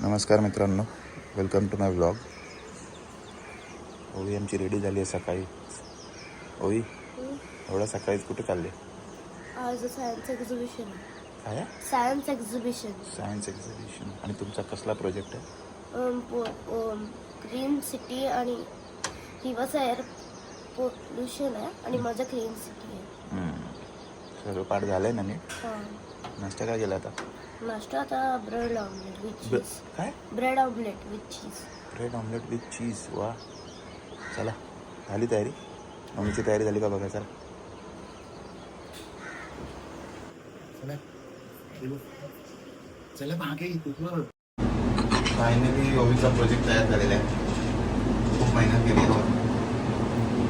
नमस्कार मित्रांनो welcome to my blog ओवी आमची रेडी झाली आहे सकाळी. ओवी एवढ्या सकाळीच कुठे चालले? आज सायन्स एक्झिबिशन काय? सायन्स एक्झिबिशन सायन्स एक्झिबिशन आणि तुमचा कसला प्रोजेक्ट आहे? ग्रीन सिटी आणि रिवर्स एअर पोल्युशन आहे आणि माझं क्लीन सिटी आहे. सर्व पाठ झालं आहे ना नीट? हां. नाश्ता काय केला आता? नाश्ता आता ब्रेड ऑमलेट विथ ब- चीज काय? Bread omelette with cheese bread omelette with cheese वा. चला झाली तयारी? मम्मीची तयारी झाली का बघा चला. चला. मागे फायनली ओवीचा प्रोजेक्ट तयार झालेला आहे. खूप मेहनत केली याच्यावर.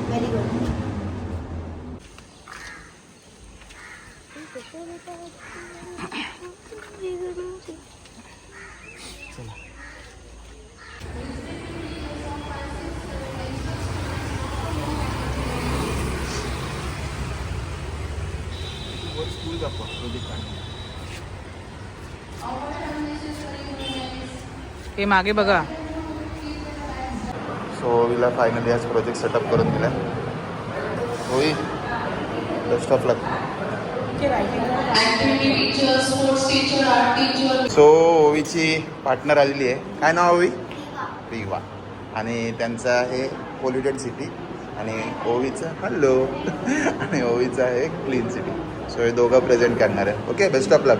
व्हेरी गुड स्कूल दाखवा प्रोजेक्ट हे मागे बघा. सो ओवीला फायनली आज प्रोजेक्ट सेटअप करून दिला होई. बेस्ट ऑफ लक सो ओवीची पार्टनर आलेली आहे. काय नाव ओवी? रिवा आणि त्यांचं आहे पोल्युटेड सिटी आणि ओवीचं हॅलो आणि ओवीचं आहे क्लीन सिटी सो हे दोघं प्रेझेंट करणार आहे. ओके बेस्ट ऑफ लक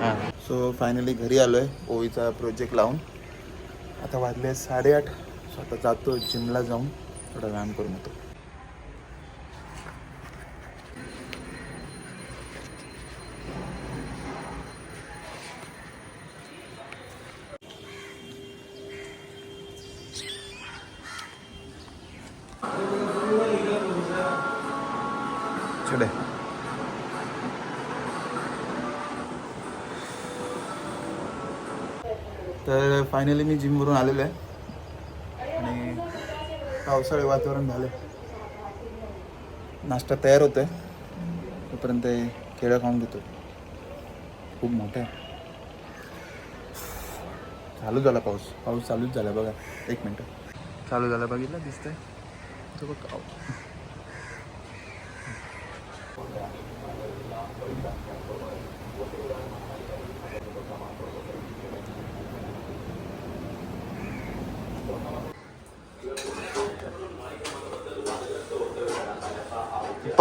हां. सो फायनली घरी आलो आहे ओवीचा प्रोजेक्ट लावून. आता वाजले साडेआठ. सो आता जातो जिमला जाऊन. थोडा व्यायाम करून येतो. Today. तर फायनली मी जिमवरून आलेलो आहे. आणि पावसाळे वातावरण झालं नाश्ता तयार होतो आहे तोपर्यंत केळं खाऊन घेतो. खूप मोठं आहे. चालू झाला पाऊस. पाऊस चालूच झाला बघा. एक मिनटं. चालू झाला बघितलं? दिसतंय. तो बघ.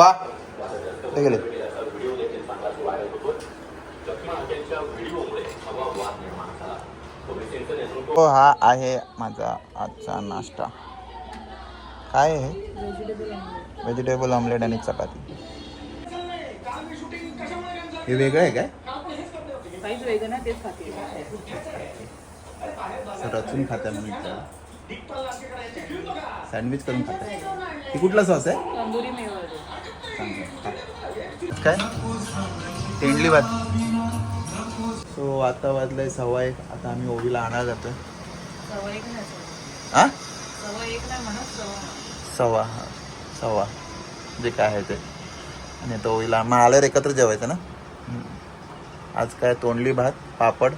पा. गेले हो हा आहे माझा आजचा नाश्ता. काय आहे व्हेजिटेबल ऑमलेट आणि चपाती. हे वेगळं आहे काय? खाते. रचून खात्या म्हणून सँडविच करून खाता. ही कुठला सॉस आहे? काय? तेंडली भात. सो आता वाजलंय सव्वा एक. आता आम्ही ओवीला आणायला जातोय सव्वा एक नाही हा सव्वा एक नाही म्हणत सव्वा सव्वा हा. सव्वा. जे काय आहे ते. आणि तो ओवीला मग आल्यावर एकत्र जेवायचं ना. आज काय? तोंडली भात पापड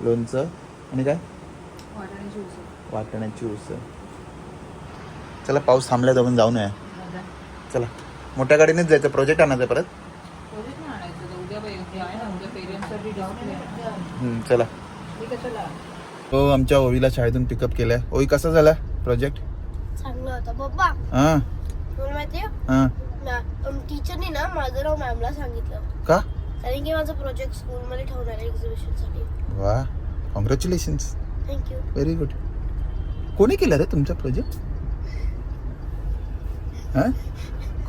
लोणचं. आणि काय? वाटाण्याची उसळ चला पाऊस तर आपण जाऊन या चला. मोठ्या गाडीनेच जायचं प्रोजेक्ट आणायचं परत? चला. हो आमच्या ओवीला शाळेतून पिकअप केलाय. ओवी कसा झाला प्रोजेक्ट चांगलं होतं. बाबा हां. तुला हां. टीचरनी ना माझं नाव मॅमला सांगितलं. का? कारण की माझा प्रोजेक्ट स्कूलमध्ये ठेवणार आहे एक्झिबिशनसाठी वा. कॉंग्रॅच्युलेशन्स थँक्यू व्हेरी गुड कोणी केला रे तुमचा प्रोजेक्ट हां?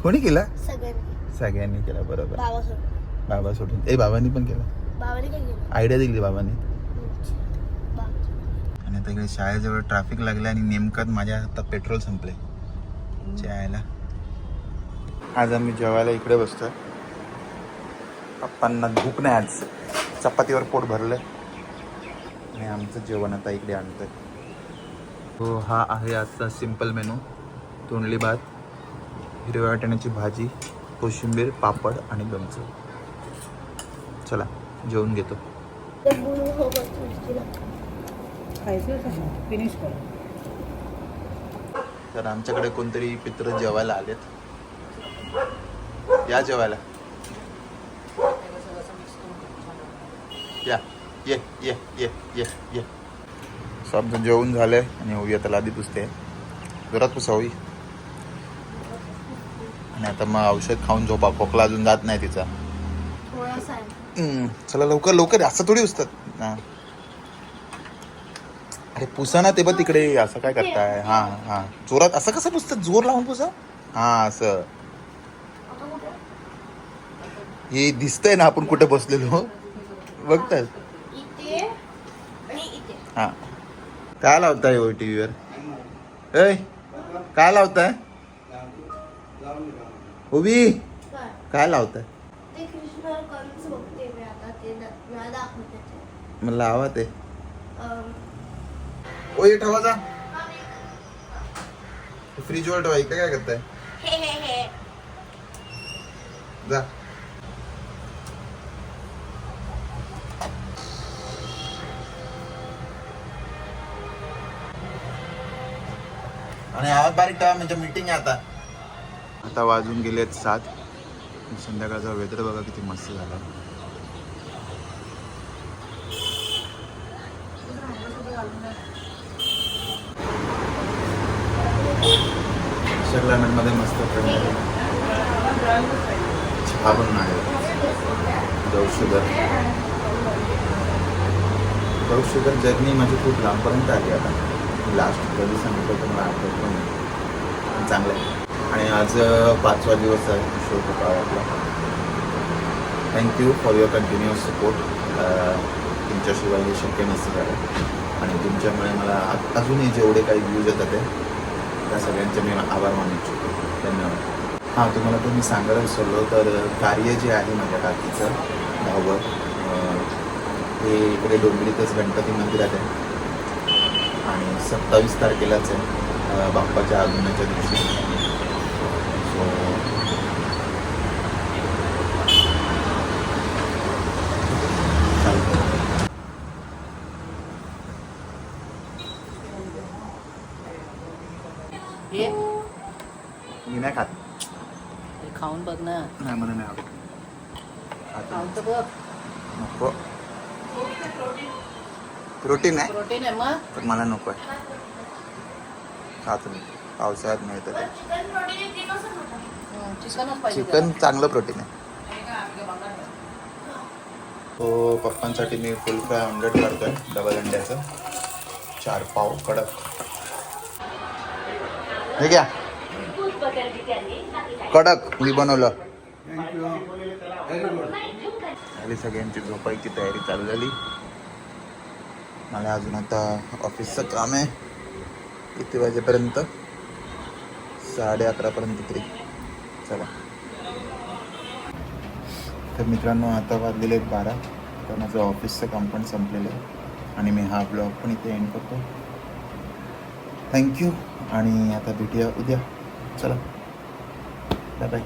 कोणी केला? सगळ्यांनी. सगळ्यांनी केला बरोबर. बाबा सोडून. बाबा सोडून. ए बाबांनी पण केला. बाबाने काय केलं. आयडिया दिली बाबांनी. बाबा आणि आता इकडे शाळेजवळ ट्रॅफिक लागलं आणि नेमकंच माझ्या हातात पेट्रोल संपले जेवायला आज आम्ही जेवायला इकडे बसतोय. पप्पांना भूक नाही आज. चपातीवर पोट भरलंय. आणि आमचं जेवण आता इकडे आणतोय. हो हा आहे आजचा सिंपल मेनू तोंडली भात हिरव्या वाटाण्याची भाजी कोशिंबीर पापड आणि लोणचं चला जेवून घेतो. तर आमच्याकडे कोणतरी पित्र जेवायला आलेत. या जेवायला. या. ये ये ये ये ये. सब जेवून झाले आणि होई आता लादी पुसते. जोरात पुसा होई. आणि आता मग औषध खाऊन झोपा. खोकला अजून जात नाही तिचा. आहे. चला लवकर लवकर. असं थोडी उसतात हा. अरे पुसा ना ते बघ तिकडे. असं काय करताय? हा हा. जोरात असं कसं पुसतात? जोर लावून पुसा. हा असं? हे दिसतंय ना आपण कुठे बसलेलो. बघताय? हा. काय लावताय ओ टी व्हीवर ऐ काय लावताय? उभी. काय लावताय? मग लावा ते. ओ हे ठेवा जा. फ्रीजवर ठेवा इकडे काय करताय? हे हे हे. जा. आणि आवाज बारीक ठेवा म्हणजे मीटिंग आहे आता. आता वाजून गेलेत सात. संध्याकाळचा वेदर बघा किती मस्त झाला. मध्ये मस्त थंड चहा पण नाही. शुगर. गौ शुगर जर्नी माझी खूप लांबपर्यंत आली आता. लास्ट कधी सांगितलं तर मला आठवत पण चांगलं आहे. आणि आज पाचवा दिवस आहे शो आपला thank you for your continuous support तुमच्याशिवाय हे शक्य नसतं झालं. आणि तुमच्यामुळे मला अजूनही जेवढे काही व्ह्यूज येतात ते त्या सगळ्यांचे मी आभार मानू इच्छितो. धन्यवाद. हां तुम्हाला तर मी सांगायला विसरलो तर कार्य जे आहे माझ्या काकीचं धावत हे इकडे डोंबिवलीतच गणपती मंदिरात आहे. आणि सत्तावीस तारखेलाच आहे बाप्पाच्या आगमनाच्या दिवशी. सो मी नाही खात. हे खाऊन बघ ना. नाही मला नाही आवडत. तर बघ. नको. प्रोटीन आहे. प्रोटीन आहे मग? पण मला नको आहे. खातो मी पावसाळ्यात मिळतं ते. चिकन चिकनच पाहिजे चांगलं प्रोटीन आहे. तो पप्पांसाठी मी फुल फ्राय ऑमलेट करतोय डबल अंड्याचं. चार पाव कडक. हे घ्या. कडक मी बनवलं. झाली सगळ्यांची झोपायची तयारी चालू झाली. मला अजून आता ऑफिसचं काम आहे. किती वाजेपर्यंत? साडे अकरापर्यंत तरी. चला. तर मित्रांनो आता वाजलेले आहेत बारा. तर माझं ऑफिसचं काम पण संपलेलं आहे. आणि मी हा ब्लॉग पण इथे एंड करतो. थँक्यू आणि आता भेटूया उद्या. चला. Bye bye